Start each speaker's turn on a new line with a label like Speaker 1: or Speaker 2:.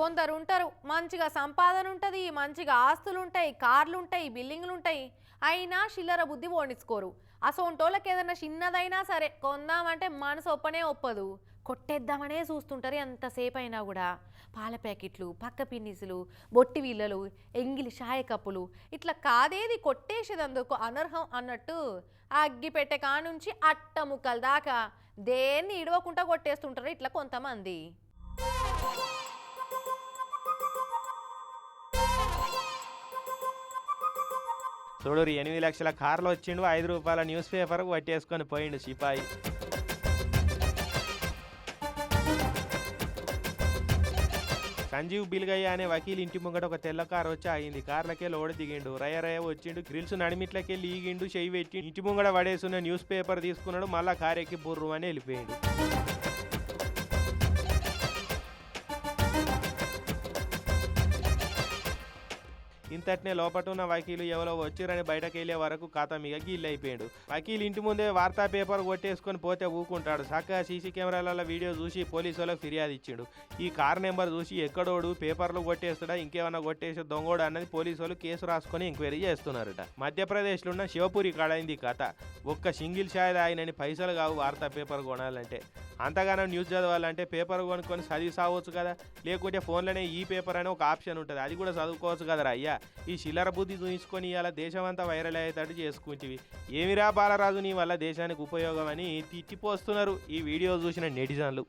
Speaker 1: కొందరు ఉంటారు. మంచిగా సంపాదన ఉంటుంది మంచిగా ఆస్తులు ఉంటాయి కార్లు ఉంటాయి బిల్డింగ్లు ఉంటాయి అయినా చిల్లర బుద్ధి ఓడించుకోరు అసోంటోళ్ళకి ఏదైనా చిన్నదైనా సరే కొందామంటే మనసు ఒప్పనే ఒప్పదు. కొట్టేద్దామనే చూస్తుంటారు ఎంతసేపు అయినా కూడా. పాల ప్యాకెట్లు పక్క పిన్నిసులు బొట్టి వీళ్ళలు ఎంగిలి షాయ కప్పులు. ఇట్లా కాదేది కొట్టేసేదందుకు అనర్హం అన్నట్టు ఆ అగ్గి కానుంచి అట్ట ముక్కల దాకా దేన్ని ఇడవకుండా కొట్టేస్తుంటారు ఇట్లా కొంతమంది.
Speaker 2: చూడరు ఎనిమిది లక్షల కార్లు వచ్చిండు ఐదు రూపాయల న్యూస్ పేపర్ పట్టేసుకొని పోయిండు సిపాయి. సంజీవ్ బిల్గయ్య అనే వకీల్ ఇంటి ముంగట ఒక తెల్ల కారు వచ్చి ఆగింది. కార్లకే లోడ్ దిగిండు. రయ రయ వచ్చిండు గ్రిల్స్ నడిమిట్లకెళ్ళి ఈగిండు చెయ్యి పెట్టి ఇంటి ముంగడ పడేసున్న న్యూస్ పేపర్ తీసుకున్నాడు మళ్ళా కారెక్కి బుర్రు అని వెళ్ళిపోయాడు. ఇంతటినే లోపట ఉన్న వకీలు ఎవరో వచ్చిరని బయటకు వెళ్ళే వరకు కథ మిగ అయిపోయాడు వకీల్ ఇంటి ముందే వార్తా పేపర్ కొట్టేసుకొని పోతే ఊకుంటాడు. చక్కగా సీసీ కెమెరాల వీడియో చూసి పోలీసు వాళ్ళకి ఫిర్యాదు ఇచ్చాడు. ఈ కార్ నెంబర్ చూసి ఎక్కడోడు పేపర్లు కొట్టేస్తాడా ఇంకేమైనా కొట్టేసి దొంగోడు అన్నది పోలీసు వాళ్ళు కేసు రాసుకొని ఎంక్వైరీ చేస్తున్నారట. మధ్యప్రదేశ్లో ఉన్న శివపురి కాడైంది ఈ కథ ఒక్క సింగిల్ షాయ్ ఆయనని పైసలు కావు వార్తా పేపర్ కొనాలంటే. అంతగానో న్యూస్ చదవాలంటే పేపర్ కొనుక్కొని చదివి సావచ్చు కదా. లేకుంటే ఫోన్లోనే ఈ పేపర్ అనే ఒక ఆప్షన్ ఉంటుంది. అది కూడా చదువుకోవచ్చు కదరా అయ్యా. ఈ చిల్లర బుద్ధి చూయించుకొని ఇలా దేశమంతా వైరల్ అయ్యేటట్టు చేసుకుంటివి. ఏమిరా బాలరాజు నీ వల్ల దేశానికి ఉపయోగం అని తిట్టిపోస్తున్నారు ఈ వీడియో చూసిన నెటిజన్లు.